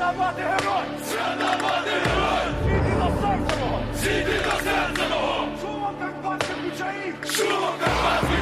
мати герой! Свята герой! Зійди до серця мого! Зійди до серця мого! Шумом карпатських ключаїв! Шумом карпатських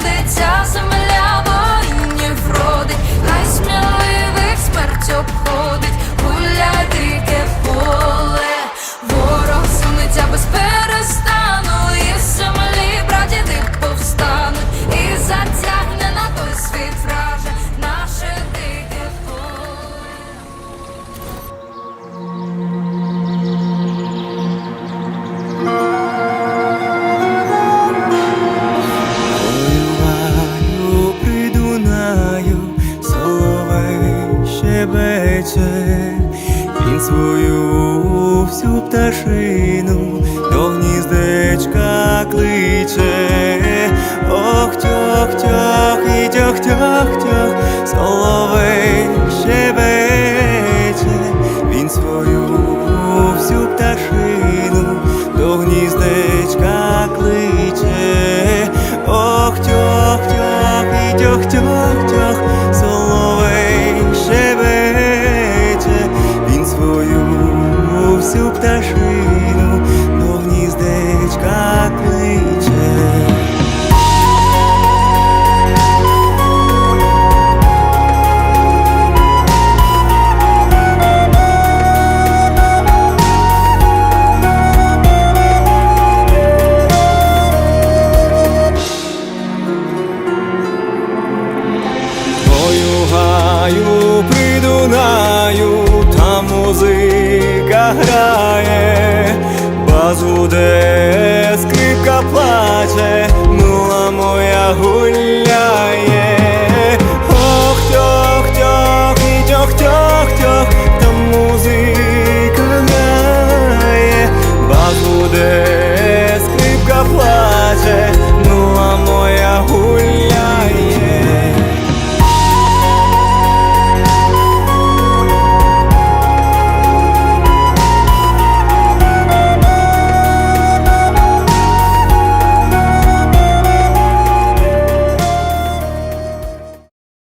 щебече, він свою всю пташину до гніздечка кличе, ох тьох тьох і тьох тьох тьох, соловей щебече, він свою всю пташину до гніздечка кличе, ох тьох тьох і тьох тьох тьох, всю пташину до гніздечка кличе. Грає, баз гуде